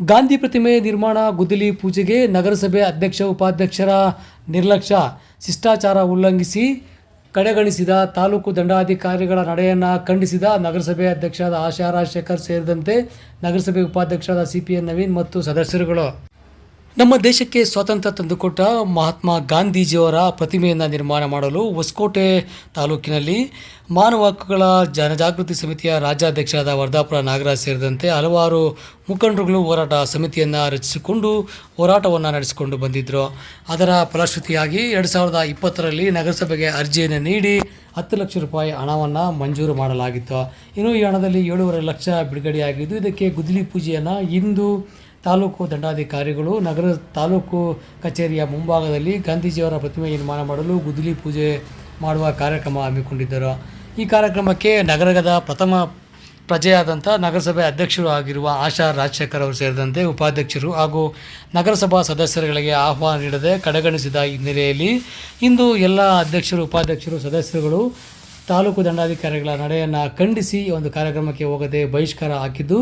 ಗಾಂಧಿ ಪ್ರತಿಮೆ ನಿರ್ಮಾಣ ಗುದ್ದಲಿ ಪೂಜೆಗೆ ನಗರಸಭೆ ಅಧ್ಯಕ್ಷ, ಉಪಾಧ್ಯಕ್ಷರ ನಿರ್ಲಕ್ಷ್ಯ. ಶಿಷ್ಟಾಚಾರ ಉಲ್ಲಂಘಿಸಿ ಕಡೆಗಣಿಸಿದ ತಾಲೂಕು ದಂಡಾಧಿಕಾರಿಗಳ ನಡೆಯನ್ನು ಖಂಡಿಸಿದ ನಗರಸಭೆ ಅಧ್ಯಕ್ಷರಾದ ಆಶಾ ರಾಜಶೇಖರ್ ಸೇರಿದಂತೆ ನಗರಸಭೆ ಉಪಾಧ್ಯಕ್ಷರಾದ ಸಿ ಪಿ ಎನ್ ನವೀನ್ ಮತ್ತು ಸದಸ್ಯರುಗಳು. ನಮ್ಮ ದೇಶಕ್ಕೆ ಸ್ವಾತಂತ್ರ್ಯ ತಂದುಕೊಟ್ಟ ಮಹಾತ್ಮ ಗಾಂಧೀಜಿಯವರ ಪ್ರತಿಮೆಯನ್ನು ನಿರ್ಮಾಣ ಮಾಡಲು ಹೊಸಕೋಟೆ ತಾಲೂಕಿನಲ್ಲಿ ಮಾನವ ಹಕ್ಕುಗಳ ಜನಜಾಗೃತಿ ಸಮಿತಿಯ ರಾಜ್ಯಾಧ್ಯಕ್ಷರಾದ ವರ್ಧಾಪುರ ನಾಗರಾಜ್ ಸೇರಿದಂತೆ ಹಲವಾರು ಮುಖಂಡರುಗಳು ಹೋರಾಟ ಸಮಿತಿಯನ್ನು ರಚಿಸಿಕೊಂಡು ಹೋರಾಟವನ್ನು ನಡೆಸಿಕೊಂಡು ಬಂದಿದ್ದರು ಅದರ ಫಲಶ್ರುತಿಯಾಗಿ ಎರಡು ಸಾವಿರದ ಇಪ್ಪತ್ತರಲ್ಲಿ ನಗರಸಭೆಗೆ ಅರ್ಜಿಯನ್ನು ನೀಡಿ ಹತ್ತು ಲಕ್ಷ ರೂಪಾಯಿ ಹಣವನ್ನು ಮಂಜೂರು ಮಾಡಲಾಗಿತ್ತು. ಇನ್ನು ಈ ಹಣದಲ್ಲಿ ಏಳೂವರೆ ಲಕ್ಷ ಬಿಡುಗಡೆಯಾಗಿದ್ದು, ಇದಕ್ಕೆ ಗುದ್ದಲಿ ಪೂಜೆಯನ್ನು ಇಂದು ತಾಲೂಕು ದಂಡಾಧಿಕಾರಿಗಳು, ನಗರ ತಾಲೂಕು ಕಚೇರಿಯ ಮುಂಭಾಗದಲ್ಲಿ ಗಾಂಧೀಜಿಯವರ ಪ್ರತಿಮೆ ನಿರ್ಮಾಣ ಮಾಡಲು ಗುದ್ದಲಿ ಪೂಜೆ ಮಾಡುವ ಕಾರ್ಯಕ್ರಮ ಹಮ್ಮಿಕೊಂಡಿದ್ದರು. ಈ ಕಾರ್ಯಕ್ರಮಕ್ಕೆ ನಗರದ ಪ್ರಥಮ ಪ್ರಜೆಯಾದಂಥ ನಗರಸಭೆ ಅಧ್ಯಕ್ಷರು ಆಗಿರುವ ಆಶಾ ರಾಜಶೇಖರ್ ಅವರು ಸೇರಿದಂತೆ ಉಪಾಧ್ಯಕ್ಷರು ಹಾಗೂ ನಗರಸಭಾ ಸದಸ್ಯರುಗಳಿಗೆ ಆಹ್ವಾನ ನೀಡದೆ ಕಡೆಗಣಿಸಿದ ಹಿನ್ನೆಲೆಯಲ್ಲಿ ಇಂದು ಎಲ್ಲ ಅಧ್ಯಕ್ಷರು, ಉಪಾಧ್ಯಕ್ಷರು, ಸದಸ್ಯರುಗಳು ತಾಲೂಕು ದಂಡಾಧಿಕಾರಿಗಳ ನಡೆಯನ್ನು ಖಂಡಿಸಿ ಒಂದು ಕಾರ್ಯಕ್ರಮಕ್ಕೆ ಹೋಗದೆ ಬಹಿಷ್ಕಾರ ಹಾಕಿದ್ದು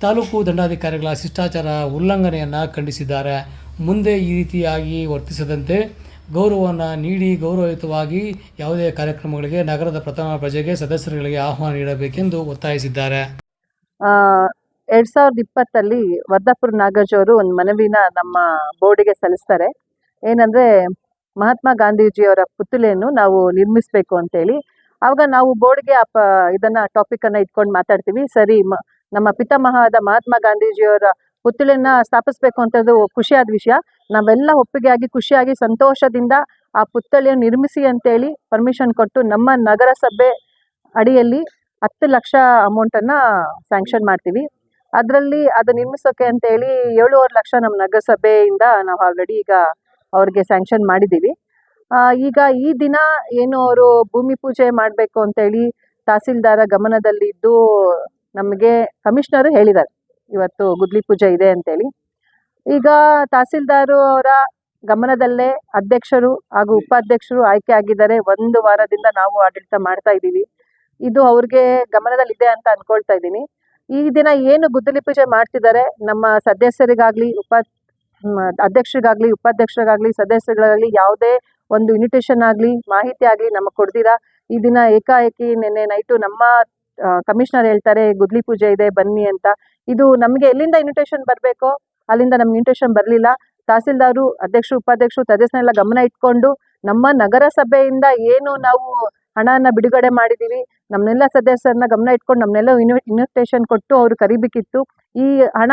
ತಾಲೂಕು ದಂಡಾಧಿಕಾರಿಗಳ ಶಿಷ್ಟಾಚಾರ ಉಲ್ಲಂಘನೆಯನ್ನು ಖಂಡಿಸಿದ್ದಾರೆ. ಮುಂದೆ ಈ ರೀತಿಯಾಗಿ ವರ್ತಿಸದಂತೆ ಗೌರವವನ್ನು ನೀಡಿ ಗೌರವಯುತವಾಗಿ ಯಾವುದೇ ಕಾರ್ಯಕ್ರಮಗಳಿಗೆ, ನಗರದ ಪ್ರಥಮ ಪ್ರಜೆಗೆ, ಸದಸ್ಯರುಗಳಿಗೆ ಆಹ್ವಾನ ನೀಡಬೇಕೆಂದು ಒತ್ತಾಯಿಸಿದ್ದಾರೆ. ಎರಡ್ ಸಾವಿರದ ಇಪ್ಪತ್ತಲ್ಲಿ ವರ್ಧಾಪುರ ನಾಗರಾಜ್ ಅವರು ಒಂದು ಮನವಿನ ನಮ್ಮ ಬೋರ್ಡಿಗೆ ಸಲ್ಲಿಸ್ತಾರೆ. ಏನಂದ್ರೆ, ಮಹಾತ್ಮ ಗಾಂಧೀಜಿಯವರ ಪುತ್ತಲೆಯನ್ನು ನಾವು ನಿರ್ಮಿಸಬೇಕು ಅಂತೇಳಿ. ಆವಾಗ ನಾವು ಬೋರ್ಡ್ಗೆ ಅಪ್ಪ ಇದನ್ನ ಟಾಪಿಕ್ ಅನ್ನ ಇಟ್ಕೊಂಡು ಮಾತಾಡ್ತೀವಿ. ಸರಿ ನಮ್ಮ ಪಿತಾಮಹಾದ ಮಹಾತ್ಮ ಗಾಂಧೀಜಿಯವರ ಪುತ್ಥಳಿಯನ್ನ ಸ್ಥಾಪಿಸ್ಬೇಕು ಅಂತದ್ದು ಖುಷಿಯಾದ ವಿಷಯ. ನಾವೆಲ್ಲ ಒಪ್ಪಿಗೆಯಾಗಿ, ಖುಷಿಯಾಗಿ, ಸಂತೋಷದಿಂದ ಆ ಪುತ್ಥಳಿಯನ್ನು ನಿರ್ಮಿಸಿ ಅಂತೇಳಿ ಪರ್ಮಿಷನ್ ಕೊಟ್ಟು ನಮ್ಮ ನಗರಸಭೆ ಅಡಿಯಲ್ಲಿ ಹತ್ತು ಲಕ್ಷ ಅಮೌಂಟನ್ನು ಸ್ಯಾಂಕ್ಷನ್ ಮಾಡ್ತೀವಿ. ಅದರಲ್ಲಿ ಅದು ನಿರ್ಮಿಸೋಕೆ ಅಂತೇಳಿ ಏಳುವರೆ ಲಕ್ಷ ನಮ್ಮ ನಗರಸಭೆಯಿಂದ ನಾವು ಆಲ್ರೆಡಿ ಈಗ ಅವ್ರಿಗೆ ಸ್ಯಾಂಕ್ಷನ್ ಮಾಡಿದ್ದೀವಿ. ಈಗ ಈ ದಿನ ಏನು ಅವರು ಭೂಮಿ ಪೂಜೆ ಮಾಡಬೇಕು ಅಂತೇಳಿ ತಹಸೀಲ್ದಾರ ಗಮನದಲ್ಲಿದ್ದು ನಮಗೆ ಕಮಿಷನರ್ ಹೇಳಿದ್ದಾರೆ. ಇವತ್ತು ಗುದ್ಲಿ ಪೂಜೆ ಇದೆ ಅಂತೇಳಿ. ಈಗ ತಹಸೀಲ್ದಾರು ಅವರ ಗಮನದಲ್ಲೇ ಅಧ್ಯಕ್ಷರು ಹಾಗೂ ಉಪಾಧ್ಯಕ್ಷರು ಆಯ್ಕೆ ಆಗಿದ್ದಾರೆ. ಒಂದು ವಾರದಿಂದ ನಾವು ಆಡಳಿತ ಮಾಡ್ತಾ ಇದ್ದೀವಿ. ಇದು ಅವ್ರಿಗೆ ಗಮನದಲ್ಲಿದೆ ಅಂತ ಅನ್ಕೊಳ್ತಾ ಇದ್ದೀನಿ. ಈ ದಿನ ಏನು ಗುದ್ದಲಿ ಪೂಜೆ ಮಾಡ್ತಿದ್ದಾರೆ? ನಮ್ಮ ಸದಸ್ಯರಿಗಾಗ್ಲಿ, ಉಪ ಅಧ್ಯಕ್ಷರಿಗಾಗ್ಲಿ, ಉಪಾಧ್ಯಕ್ಷರಿಗಾಗ್ಲಿ, ಸದಸ್ಯರಿಗಾಗ್ಲಿ ಯಾವುದೇ ಒಂದು ಇನ್ವಿಟೇಷನ್ ಆಗಲಿ, ಮಾಹಿತಿ ಆಗಲಿ ನಮಗೆ ಕೊಡ್ದಿರಾ ಈ ದಿನ ಏಕಾಏಕಿ ನಿನ್ನೆ ನೈಟು ನಮ್ಮ ಕಮಿಷನರ್ ಹೇಳ್ತಾರೆ, ಗುದ್ಲಿ ಪೂಜೆ ಇದೆ, ಬನ್ನಿ ಅಂತ. ಇದು ನಮಗೆ ಎಲ್ಲಿಂದ ಇನ್ವಿಟೇಷನ್ ಬರಬೇಕು, ಅಲ್ಲಿಂದ ನಮ್ಗೆ ಇನ್ವಿಟೇಷನ್ ಬರಲಿಲ್ಲ. ತಹಸೀಲ್ದಾರು, ಅಧ್ಯಕ್ಷರು, ಉಪಾಧ್ಯಕ್ಷರು ಸದಸ್ಯನೆಲ್ಲ ಗಮನ ಇಟ್ಕೊಂಡು, ನಮ್ಮ ನಗರಸಭೆಯಿಂದ ಏನು ನಾವು ಹಣನ ಬಿಡುಗಡೆ ಮಾಡಿದ್ದೀವಿ ನಮ್ಮನ್ನೆಲ್ಲ ಸದಸ್ಯರನ್ನ ಗಮನ ಇಟ್ಕೊಂಡು ನಮ್ಮನ್ನೆಲ್ಲ ಇನ್ವಿ ಇನ್ವಿಟೇಷನ್ ಕೊಟ್ಟು ಅವರು ಕರಿಬೇಕಿತ್ತು. ಈ ಹಣ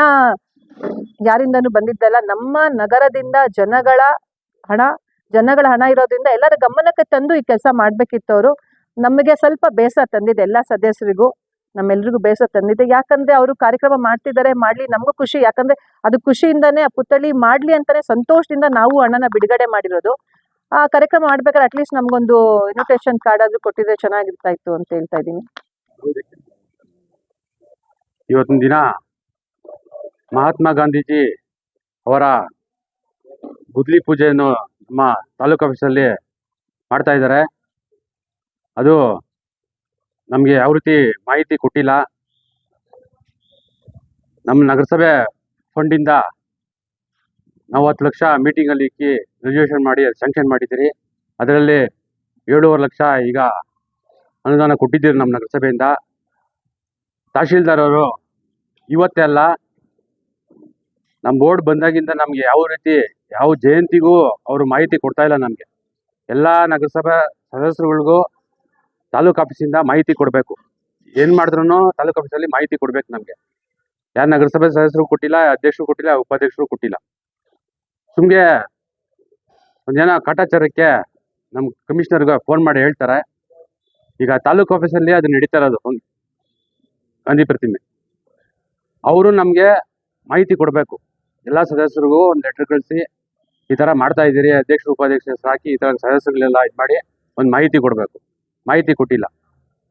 ಯಾರಿಂದನೂ ಬಂದಿದ್ದಲ್ಲ, ನಮ್ಮ ನಗರದಿಂದ ಜನಗಳ ಹಣ ಜನಗಳ ಹಣ ಇರೋದ್ರಿಂದ ಎಲ್ಲರ ಗಮನಕ್ಕೆ ತಂದು ಈ ಕೆಲಸ ಮಾಡಬೇಕಿತ್ತು ಅವರು ನಮಗೆ ಸ್ವಲ್ಪ ಬೇಸರ ತಂದಿದೆ ಎಲ್ಲ ಸದಸ್ಯರಿಗೂ, ನಮ್ಮೆಲ್ರಿಗೂ ಬೇಸರ ತಂದಿದೆ. ಯಾಕಂದ್ರೆ ಅವರು ಕಾರ್ಯಕ್ರಮ ಮಾಡ್ತಿದ್ದಾರೆ, ಮಾಡ್ಲಿ, ನಮಗೂ ಖುಷಿ. ಯಾಕಂದ್ರೆ ಅದು ಖುಷಿಯಿಂದಾನೇ, ಆ ಪುತ್ಥಳಿ ಮಾಡ್ಲಿ ಅಂತಾನೆ ಸಂತೋಷದಿಂದ ನಾವು ಹಣನ ಬಿಡುಗಡೆ ಮಾಡಿರೋದು. ಆ ಕಾರ್ಯಕ್ರಮ ಮಾಡ್ಬೇಕಾದ್ರೆ ಅಟ್ಲೀಸ್ಟ್ ನಮ್ಗೊಂದು ಇನ್ವಿಟೇಷನ್ ಕಾರ್ಡ್ ಆದ್ರೂ ಕೊಟ್ಟಿದ್ರೆ ಚೆನ್ನಾಗಿರ್ತಾ ಇತ್ತು ಅಂತ ಹೇಳ್ತಾ ಇದ್ದೀನಿ. ಇವತ್ತಿನ ದಿನ ಮಹಾತ್ಮ ಗಾಂಧೀಜಿ ಅವರ ಗುದ್ಲಿ ಪೂಜೆಯನ್ನು ನಮ್ಮ ತಾಲೂಕು ಆಫೀಸಲ್ಲಿ ಮಾಡ್ತಾ ಇದ್ದಾರೆ. ಅದು ನಮಗೆ ಯಾವ ರೀತಿ ಮಾಹಿತಿ ಕೊಟ್ಟಿಲ್ಲ. ನಮ್ಮ ನಗರಸಭೆ ಫಂಡಿಂದ ನಾವು ಹತ್ತು ಲಕ್ಷ ಮೀಟಿಂಗಲ್ಲಿ ಇಕ್ಕಿ ರಿಸರ್ವೇಷನ್ ಮಾಡಿ ಸ್ಯಾಂಕ್ಷನ್ ಮಾಡಿದ್ದೀರಿ. ಅದರಲ್ಲಿ ಏಳೂವರೆ ಲಕ್ಷ ಈಗ ಅನುದಾನ ಕೊಟ್ಟಿದ್ದೀರಿ ನಮ್ಮ ನಗರಸಭೆಯಿಂದ. ತಹಶೀಲ್ದಾರ್ ಅವರು ಇವತ್ತೇ ಅಲ್ಲ ನಮ್ಮ ಬೋರ್ಡ್ ಬಂದಾಗಿಂದ ನಮಗೆ ಯಾವ ರೀತಿ, ಯಾವ ಜಯಂತಿಗೂ ಅವರು ಮಾಹಿತಿ ಕೊಡ್ತಾ ಇಲ್ಲ ನಮಗೆ. ಎಲ್ಲ ನಗರಸಭಾ ಸದಸ್ಯರುಗಳಿಗೂ ತಾಲೂಕು ಆಫೀಸಿಂದ ಮಾಹಿತಿ ಕೊಡಬೇಕು. ಏನು ಮಾಡಿದ್ರು ತಾಲೂಕು ಆಫೀಸಲ್ಲಿ ಮಾಹಿತಿ ಕೊಡ್ಬೇಕು ನಮಗೆ. ಯಾರು ನಗರಸಭೆ ಸದಸ್ಯರು ಕೊಟ್ಟಿಲ್ಲ, ಅಧ್ಯಕ್ಷರು ಕೊಟ್ಟಿಲ್ಲ, ಉಪಾಧ್ಯಕ್ಷರು ಕೊಟ್ಟಿಲ್ಲ. ಸುಮ್ಗೆ ಒಂದೇನೋ ಕಾಟಾಚಾರಕ್ಕೆ ನಮ್ಮ ಕಮಿಷನರ್ಗೆ ಫೋನ್ ಮಾಡಿ ಹೇಳ್ತಾರೆ. ಈಗ ತಾಲೂಕು ಆಫೀಸಲ್ಲಿ ಅದು ನಡೀತಾ ಇರೋದು ಗಾಂಧಿ ಪ್ರತಿಮೆ. ಅವರು ನಮಗೆ ಮಾಹಿತಿ ಕೊಡಬೇಕು. ಎಲ್ಲ ಸದಸ್ಯರಿಗೂ ಒಂದು ಲೆಟರ್ ಕಳಿಸಿ, ಈ ಥರ ಮಾಡ್ತಾ ಇದ್ದೀರಿ, ಅಧ್ಯಕ್ಷರು, ಉಪಾಧ್ಯಕ್ಷರು ಹಾಕಿ ಈ ಥರ ಸದಸ್ಯರುಗಳೆಲ್ಲ ಇದು ಮಾಡಿ ಒಂದು ಮಾಹಿತಿ ಕೊಡಬೇಕು. ಮಾಹಿತಿ ಕೊಟ್ಟಿಲ್ಲ.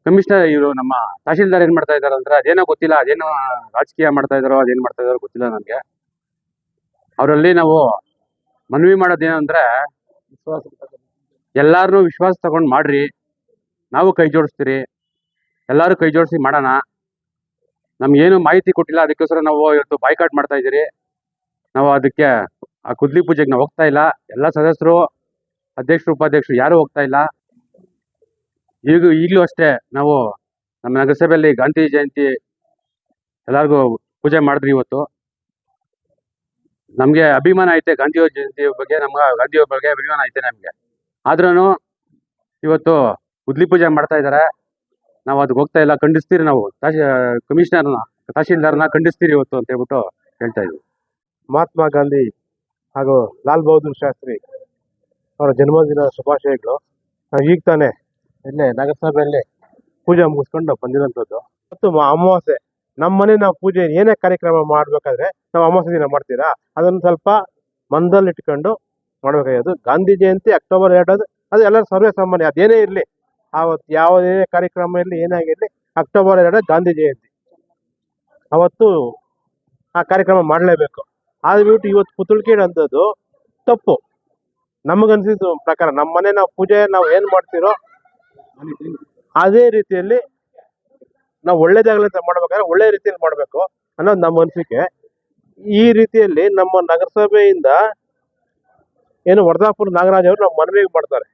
ಕಮಿಷನರ್ ಇವರು ನಮ್ಮ ತಹಶೀಲ್ದಾರ್ ಏನು ಮಾಡ್ತಾ ಇದ್ದಾರೆ ಅಂದ್ರೆ ಅದೇನೋ ಗೊತ್ತಿಲ್ಲ, ಅದೇನೋ ರಾಜಕೀಯ ಮಾಡ್ತಾ ಇದ್ದಾರೋ, ಅದೇನ್ ಮಾಡ್ತಾ ಇದ್ದಾರೋ ಗೊತ್ತಿಲ್ಲ ನನಗೆ. ಅವರಲ್ಲಿ ನಾವು ಮನವಿ ಮಾಡೋದೇನಂದ್ರೆ ಅಂದ್ರೆ ವಿಶ್ವಾಸ ತಗೊಂಡ್ ಮಾಡ್ರಿ, ನಾವು ಕೈ ಜೋಡಿಸ್ತೀರಿ, ಎಲ್ಲರೂ ಕೈ ಜೋಡಿಸಿ ಮಾಡೋಣ. ನಮ್ಗೇನು ಮಾಹಿತಿ ಕೊಟ್ಟಿಲ್ಲ, ಅದಕ್ಕೋಸ್ಕರ ನಾವು ಇವತ್ತು ಬಾಯ್ಕಾಟ್ ಮಾಡ್ತಾ ಇದ್ದೀರಿ. ನಾವು ಅದಕ್ಕೆ ಆ ಕುದ್ಲಿ ಪೂಜೆಗೆ ನಾವು ಹೋಗ್ತಾ ಇಲ್ಲ. ಎಲ್ಲ ಸದಸ್ಯರು, ಅಧ್ಯಕ್ಷರು, ಉಪಾಧ್ಯಕ್ಷರು ಯಾರು ಹೋಗ್ತಾ ಇಲ್ಲ. ಈಗ ಈಗಲೂ ಅಷ್ಟೇ ನಾವು ನಮ್ಮ ನಗರಸಭೆಯಲ್ಲಿ ಗಾಂಧಿ ಜಯಂತಿ ಎಲ್ಲರಿಗೂ ಪೂಜೆ ಮಾಡಿದ್ರಿ ಇವತ್ತು. ನಮಗೆ ಅಭಿಮಾನ ಐತೆ ಗಾಂಧಿ ಜಯಂತಿ ಬಗ್ಗೆ ನಮ್ಗೆ ಗಾಂಧಿಯವ್ರ ಬಗ್ಗೆ ಅಭಿಮಾನ ಐತೆ ನಮಗೆ. ಆದ್ರೂ ಇವತ್ತು ಉದ್ಲಿ ಪೂಜೆ ಮಾಡ್ತಾ ಇದ್ದಾರೆ ನಾವು ಅದಕ್ಕೆ ಹೋಗ್ತಾ ಇಲ್ಲ, ಖಂಡಿಸ್ತೀರಿ ನಾವು. ಕಮಿಷನರ್ನ, ತಹಶೀಲ್ದಾರ್ನ ಖಂಡಿಸ್ತೀರಿ ಇವತ್ತು ಅಂತ ಹೇಳ್ಬಿಟ್ಟು ಹೇಳ್ತಾ ಇದ್ವಿ. ಮಹಾತ್ಮ ಗಾಂಧಿ ಹಾಗೂ ಲಾಲ್ ಬಹದ್ದೂರ್ ಶಾಸ್ತ್ರಿ ಅವರ ಜನ್ಮದಿನ ಶುಭಾಶಯಗಳು. ಈಗ ತಾನೇ ಇಲ್ಲೇ, ನಗರಸಭೆಯಲ್ಲಿ ಪೂಜೆ ಮುಗಿಸ್ಕೊಂಡು ಬಂದಿರೋಂಥದ್ದು. ಮತ್ತು ಅಮಾವಾಸ್ಯೆ, ನಮ್ಮ ಮನೆ ನಾವು ಪೂಜೆ ಏನೇ ಕಾರ್ಯಕ್ರಮ ಮಾಡಬೇಕಾದ್ರೆ ನಾವು ಅಮಾವಾಸ್ಯೆ ದಿನ ಮಾಡ್ತೀರಾ? ಅದನ್ನು ಸ್ವಲ್ಪ ಮನದಲ್ಲಿ ಇಟ್ಕೊಂಡು ಮಾಡಬೇಕಾಗಿರೋದು. ಗಾಂಧಿ ಜಯಂತಿ ಅಕ್ಟೋಬರ್ ಎರಡದು ಅದು ಎಲ್ಲರೂ ಸರ್ವೇ ಸಾಮಾನ್ಯ, ಅದೇನೇ ಇರಲಿ. ಆವತ್ತು ಯಾವುದೇ ಕಾರ್ಯಕ್ರಮ ಇರಲಿ ಏನಾಗಿರಲಿ ಅಕ್ಟೋಬರ್ ಎರಡು ಗಾಂಧಿ ಜಯಂತಿ. ಅವತ್ತು ಆ ಕಾರ್ಯಕ್ರಮ ಮಾಡಲೇಬೇಕು. ಅದು ಬಿಟ್ಟು ಇವತ್ತು ಪುತ್ತಳಿಕೆ ಅಂಥದ್ದು ತಪ್ಪು. ನಮಗನ್ಸಿದ್ದು ಪ್ರಕಾರ, ನಮ್ಮ ಮನೆ ನಾವು ಪೂಜೆ ನಾವು ಏನು ಮಾಡ್ತೀರೋ ಅದೇ ರೀತಿಯಲ್ಲಿ ನಾವು ಒಳ್ಳೇದಾಗಲಿ ಅಂತ ಮಾಡ್ಬೇಕಾದ್ರೆ ಒಳ್ಳೆ ರೀತಿಯಲ್ಲಿ ಮಾಡಬೇಕು ಅನ್ನೋದು ನಮ್ಮ ಅನಿಸಿಕೆ. ಈ ರೀತಿಯಲ್ಲಿ ನಮ್ಮ ನಗರಸಭೆಯಿಂದ ಏನು ವರ್ಧಾಪುರ ನಾಗರಾಜ್ ಅವರು ನಮ್ಮ ಮನವಿ ಮಾಡ್ತಾರೆ.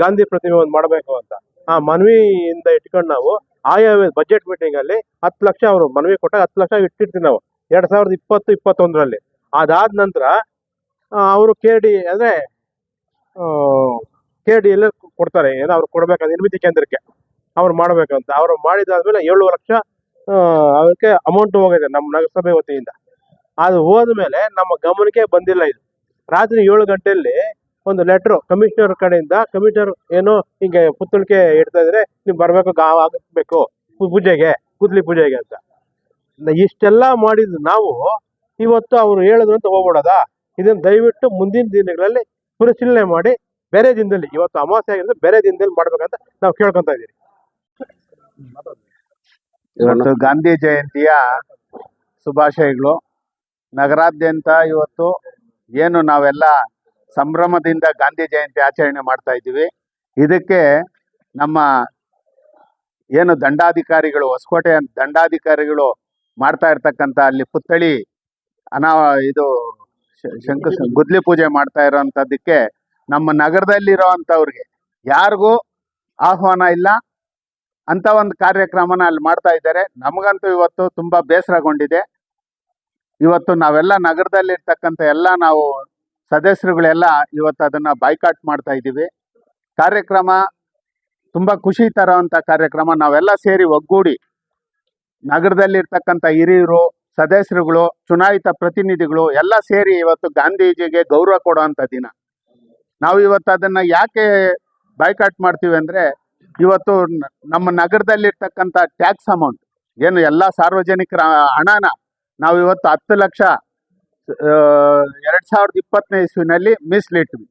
ಗಾಂಧಿ ಪ್ರತಿಮೆ ಒಂದು ಮಾಡಬೇಕು ಅಂತ. ಆ ಮನವಿಯಿಂದ ಇಟ್ಕೊಂಡು ನಾವು ಆಯಾ ಬಜೆಟ್ ಮೀಟಿಂಗ್ ಅಲ್ಲಿ ಹತ್ತು ಲಕ್ಷ ಅವರು ಮನವಿ ಕೊಟ್ಟಾಗ ಹತ್ತು ಲಕ್ಷ ಇಟ್ಟಿರ್ತೀವಿ ನಾವು. ಎರಡ್ ಸಾವಿರದ ಇಪ್ಪತ್ತು, ಇಪ್ಪತ್ತೊಂದರಲ್ಲಿ. ಅದಾದ ನಂತರ ಅವರು ಕೆ ಡಿ ಅಂದ್ರೆ ಕೆ ಡಿ ಎಲ್ಲ ಕೊಡ್ತಾರೆ, ಏನೋ ಅವ್ರು ಕೊಡಬೇಕಾದ ನಿರ್ಮಿತಿ ಕೇಂದ್ರಕ್ಕೆ ಅವ್ರು ಮಾಡ್ಬೇಕಂತ. ಅವ್ರು ಮಾಡಿದಾದ್ಮೇಲೆ ಏಳು ಲಕ್ಷ ಅದಕ್ಕೆ ಅಮೌಂಟ್ ಹೋಗಿದೆ ನಮ್ಮ ನಗರಸಭೆ ವತಿಯಿಂದ. ಅದು ಹೋದ ಮೇಲೆ ನಮ್ಮ ಗಮನಕ್ಕೆ ಬಂದಿಲ್ಲ ಇದು. ರಾತ್ರಿ ಏಳು ಗಂಟೆಯಲ್ಲಿ ಒಂದು ಲೆಟ್ರು ಕಮಿಷನರ್ ಕಡೆಯಿಂದ ಕಮಿಷನರ್ ಏನು ಹಿಂಗೆ ಪುತ್ತಳಿಕೆ ಇಡ್ತಾ ಇದ್ರೆ, ನೀವು ಬರಬೇಕು ಗಾ ಆಗಬೇಕು, ಪೂಜೆಗೆ ಕೂದ್ಲಿ ಪೂಜೆಗೆ ಅಂತ. ಇಷ್ಟೆಲ್ಲ ಮಾಡಿದ್ ನಾವು, ಇವತ್ತು ಅವ್ರು ಹೇಳಿದ್ರು ಅಂತ ಹೋಗ್ಬಿಡೋದಾ? ಇದನ್ನ ದಯವಿಟ್ಟು ಮುಂದಿನ ದಿನಗಳಲ್ಲಿ ಪರಿಶೀಲನೆ ಮಾಡಿ ಬೇರೆ ದಿನದಲ್ಲಿ, ಇವತ್ತು ಅಮಾವಾಸ್ಯೆ ಆಗಿದ್ರೆ ಬೇರೆ ದಿನದಲ್ಲಿ ಮಾಡ್ಬೇಕಂತ ನಾವು ಕೇಳ್ಕೊಂತ ಇದೀವಿ ಇವತ್ತು ಗಾಂಧಿ ಜಯಂತಿಯ ಶುಭಾಶಯಗಳು. ನಗರಾದ್ಯಂತ ಇವತ್ತು ಏನು ನಾವೆಲ್ಲ ಸಂಭ್ರಮದಿಂದ ಗಾಂಧಿ ಜಯಂತಿ ಆಚರಣೆ ಮಾಡ್ತಾ ಇದ್ದೀವಿ. ಇದಕ್ಕೆ ನಮ್ಮ ಏನು ದಂಡಾಧಿಕಾರಿಗಳು ಹೊಸಕೋಟೆ ದಂಡಾಧಿಕಾರಿಗಳು ಮಾಡ್ತಾ ಇರ್ತಕ್ಕಂಥ ಅಲ್ಲಿ ಪುತ್ಥಳಿ ಅನಾ ಇದು ಶಂಕ ಶಂಕು ಗುದ್ಲಿ ಪೂಜೆ ಮಾಡ್ತಾ ಇರೋಂಥದ್ದಕ್ಕೆ ನಮ್ಮ ನಗರದಲ್ಲಿರೋ ಅಂಥವ್ರಿಗೆ ಯಾರಿಗೂ ಆಹ್ವಾನ ಇಲ್ಲ. ಅಂತ ಒಂದು ಕಾರ್ಯಕ್ರಮನ ಅಲ್ಲಿ ಮಾಡ್ತಾ ಇದ್ದಾರೆ. ನಮಗಂತೂ ಇವತ್ತು ತುಂಬಾ ಬೇಸರಗೊಂಡಿದೆ. ಇವತ್ತು ನಾವೆಲ್ಲ ನಗರದಲ್ಲಿ ಇರ್ತಕ್ಕಂಥ ಎಲ್ಲ ನಾವು ಸದಸ್ಯರುಗಳೆಲ್ಲ ಇವತ್ತು ಅದನ್ನ ಬಾಯ್ಕಾಟ್ ಮಾಡ್ತಾ ಇದ್ದೀವಿ. ಕಾರ್ಯಕ್ರಮ ತುಂಬಾ ಖುಷಿ ತರೋವಂಥ ಕಾರ್ಯಕ್ರಮ. ನಾವೆಲ್ಲ ಸೇರಿ ಒಗ್ಗೂಡಿ ನಗರದಲ್ಲಿರ್ತಕ್ಕಂಥ ಹಿರಿಯರು, ಸದಸ್ಯರುಗಳು, ಚುನಾಯಿತ ಪ್ರತಿನಿಧಿಗಳು ಎಲ್ಲ ಸೇರಿ ಇವತ್ತು ಗಾಂಧೀಜಿಗೆ ಗೌರವ ಕೊಡುವಂಥ ದಿನ. ನಾವು ಇವತ್ತು ಅದನ್ನ ಯಾಕೆ ಬೈಕಾಟ್ ಮಾಡ್ತೀವಿ ಅಂದ್ರೆ ಇವತ್ತು ನಮ್ಮ ನಗರದಲ್ಲಿರ್ತಕ್ಕಂಥ ಟ್ಯಾಕ್ಸ್ ಅಮೌಂಟ್ ಏನು ಎಲ್ಲ ಸಾರ್ವಜನಿಕರ ಹಣನ ನಾವು ಇವತ್ತು ಹತ್ತು ಲಕ್ಷ ಎರಡ್ ಸಾವಿರದ ಇಪ್ಪತ್ತನೇ ಇಸ್ವಿನಲ್ಲಿ ಮೀಸಲಿಟ್ವಿ.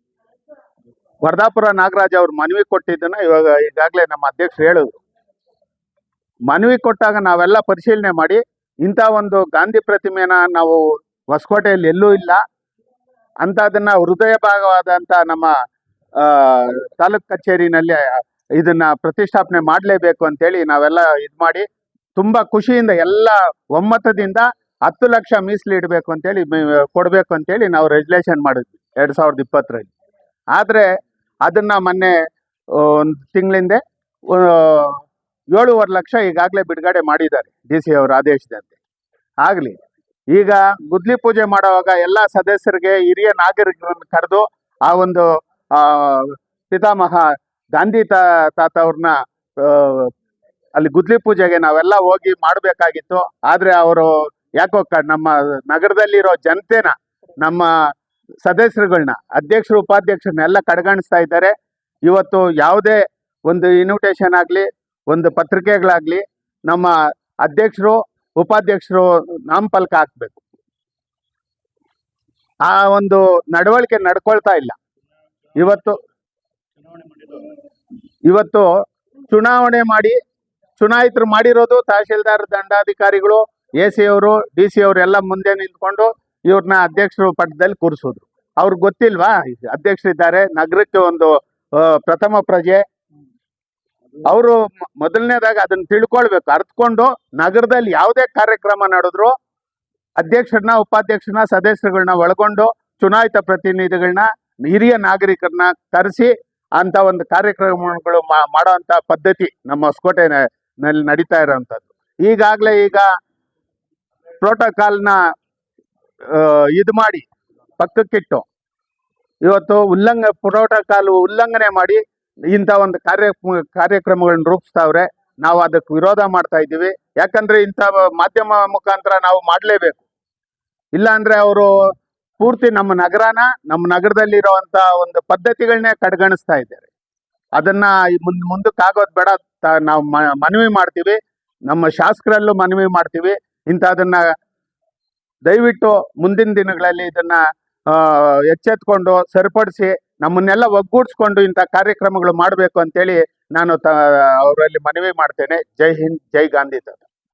ವರ್ಧಾಪುರ ನಾಗರಾಜ್ ಅವ್ರು ಮನವಿ ಕೊಟ್ಟಿದ್ದನ್ನ ಇವಾಗ ಈಗಾಗಲೇ ನಮ್ಮ ಅಧ್ಯಕ್ಷರು ಹೇಳಿದ್ರು. ಮನವಿ ಕೊಟ್ಟಾಗ ನಾವೆಲ್ಲ ಪರಿಶೀಲನೆ ಮಾಡಿ ಇಂಥ ಒಂದು ಗಾಂಧಿ ಪ್ರತಿಮೆನ ನಾವು ಹೊಸಕೋಟೆಯಲ್ಲಿ ಎಲ್ಲೂ ಇಲ್ಲ. ಅಂತದನ್ನ ಹೃದಯ ಭಾಗವಾದಂತ ನಮ್ಮ ತಾಲೂಕ್ ಕಚೇರಿನಲ್ಲಿ ಇದನ್ನ ಪ್ರತಿಷ್ಠಾಪನೆ ಮಾಡಲೇಬೇಕು ಅಂತೇಳಿ ನಾವೆಲ್ಲ ಇದು ಮಾಡಿ ತುಂಬಾ ಖುಷಿಯಿಂದ ಎಲ್ಲ ಒಮ್ಮತದಿಂದ ಹತ್ತು ಲಕ್ಷ ಮೀಸಲು ಇಡಬೇಕು ಅಂತೇಳಿ ಕೊಡಬೇಕು ಕೊಡ್ಬೇಕು ಅಂತೇಳಿ ನಾವು ರೆಗ್ಯುಲೇಷನ್ ಮಾಡಿದ್ವಿ ಎರಡ್ ಸಾವಿರದ ಇಪ್ಪತ್ತರಲ್ಲಿ. ಆದರೆ ಅದನ್ನ ಮೊನ್ನೆ ಒಂದು ತಿಂಗಳಿಂದೆ ಏಳುವರೆ ಲಕ್ಷ ಈಗಾಗಲೇ ಬಿಡುಗಡೆ ಮಾಡಿದ್ದಾರೆ ಡಿ ಸಿ ಅವರ ಆದೇಶದಂತೆ. ಆಗ್ಲಿ. ಈಗ ಗುದ್ಲಿ ಪೂಜೆ ಮಾಡುವಾಗ ಎಲ್ಲ ಸದಸ್ಯರಿಗೆ, ಹಿರಿಯ ನಾಗರಿಕರನ್ನು ಕರೆದು ಆ ಒಂದು ಪಿತಾಮಹ ಗಾಂಧಿ ತಾತ ಅವ್ರನ್ನ ಅಲ್ಲಿ ಗುದ್ಲಿ ಪೂಜೆಗೆ ನಾವೆಲ್ಲ ಹೋಗಿ ಮಾಡಬೇಕಾಗಿತ್ತು. ಆದ್ರೆ ಅವರು ಯಾಕೋ ನಮ್ಮ ನಗರದಲ್ಲಿರೋ ಜನತೆನ, ನಮ್ಮ ಸದಸ್ಯರುಗಳನ್ನ ಅಧ್ಯಕ್ಷರು, ಉಪಾಧ್ಯಕ್ಷರನ್ನ ಎಲ್ಲ ಕಡೆಗಣಿಸ್ತಾ ಇದ್ದಾರೆ. ಇವತ್ತು ಯಾವುದೇ ಒಂದು ಇನ್ವಿಟೇಷನ್ ಆಗಲಿ, ಒಂದು ಪತ್ರಿಕೆಗಳಾಗ್ಲಿ, ನಮ್ಮ ಅಧ್ಯಕ್ಷರು ಉಪಾಧ್ಯಕ್ಷರು ನಾಮಫಲಕ ಹಾಕ್ಬೇಕು. ಆ ಒಂದು ನಡವಳಿಕೆ ನಡ್ಕೊಳ್ತಾ ಇಲ್ಲ. ಇವತ್ತು ಇವತ್ತು ಚುನಾವಣೆ ಮಾಡಿ ಚುನಾಯಿತರು ಮಾಡಿರೋದು ತಹಶೀಲ್ದಾರ್, ದಂಡಾಧಿಕಾರಿಗಳು ಎ ಸಿ ಅವರು ಡಿ ಸಿ ಅವರು ಎಲ್ಲ ಮುಂದೆ ನಿಂತ್ಕೊಂಡು ಇವ್ರನ್ನ ಅಧ್ಯಕ್ಷರು ಪಟ್ಟದಲ್ಲಿ ಕೂರಿಸೋದು ಅವ್ರಿಗೆ ಗೊತ್ತಿಲ್ವಾ? ಅಧ್ಯಕ್ಷರಿದ್ದಾರೆ. ನಗರಕ್ಕೆ ಒಂದು ಪ್ರಥಮ ಪ್ರಜೆ. ಅವರು ಮೊದಲನೇದಾಗ ಅದನ್ನ ತಿಳ್ಕೊಳ್ಬೇಕು. ಅರ್ಥಕೊಂಡು ನಗರದಲ್ಲಿ ಯಾವುದೇ ಕಾರ್ಯಕ್ರಮ ನಡೆದ್ರು ಅಧ್ಯಕ್ಷರನ್ನ, ಉಪಾಧ್ಯಕ್ಷರನ್ನ ಸದಸ್ಯರುಗಳನ್ನ ಒಳಗೊಂಡು ಚುನಾಯಿತ ಪ್ರತಿನಿಧಿಗಳನ್ನ ಹಿರಿಯ ನಾಗರಿಕರನ್ನ ಕರೆಸಿ ಅಂತ ಒಂದು ಕಾರ್ಯಕ್ರಮಗಳು ಮಾಡೋ ಅಂತ ಪದ್ಧತಿ ನಮ್ಮ ಹೊಸಕೋಟೆ ನಲ್ಲಿ ನಡೀತಾ ಇರೋವಂಥದ್ದು ಈಗಾಗಲೇ ಈಗ ಪ್ರೋಟೋಕಾಲ್ನ ಇದು ಮಾಡಿ ಪಕ್ಕಕ್ಕಿಟ್ಟು ಇವತ್ತು ಉಲ್ಲಂಘ, ಪ್ರೋಟೋಕಾಲ್ ಉಲ್ಲಂಘನೆ ಮಾಡಿ ಇಂಥ ಒಂದು ಕಾರ್ಯ, ಕಾರ್ಯಕ್ರಮಗಳನ್ನ ರೂಪಿಸ್ತಾವ್ರೆ, ನಾವು ಅದಕ್ಕೆ ವಿರೋಧ ಮಾಡ್ತಾ ಇದ್ದೀವಿ. ಯಾಕಂದ್ರೆ ಇಂಥ ಮಾಧ್ಯಮ ಮುಖಾಂತರ ನಾವು ಮಾಡಲೇಬೇಕು. ಇಲ್ಲ ಅಂದ್ರೆ ಅವರು ಪೂರ್ತಿ ನಮ್ಮ ನಗರನ, ನಮ್ಮ ನಗರದಲ್ಲಿರುವಂತ ಒಂದು ಪದ್ಧತಿಗಳನ್ನೇ ಕಡೆಗಣಿಸ್ತಾ ಇದ್ದಾರೆ. ಅದನ್ನ ಮುಂದ್ ಮುಂದಕ್ಕಾಗೋದು ಬೇಡ ನಾವು ಮನವಿ ಮಾಡ್ತೀವಿ. ನಮ್ಮ ಶಾಸಕರಲ್ಲೂ ಮನವಿ ಮಾಡ್ತೀವಿ. ಇಂಥದನ್ನ ದಯವಿಟ್ಟು ಮುಂದಿನ ದಿನಗಳಲ್ಲಿ ಇದನ್ನ ಎಚ್ಚೆತ್ಕೊಂಡು ಸರಿಪಡಿಸಿ ನಮ್ಮನ್ನೆಲ್ಲ ಒಗ್ಗೂಡಿಸ್ಕೊಂಡು ಇಂಥ ಕಾರ್ಯಕ್ರಮಗಳು ಮಾಡಬೇಕು ಅಂತೇಳಿ ನಾನು ತ ಅವರಲ್ಲಿ ಮನವಿ ಮಾಡ್ತೇನೆ. ಜೈ ಹಿಂದ್, ಜೈ ಗಾಂಧಿ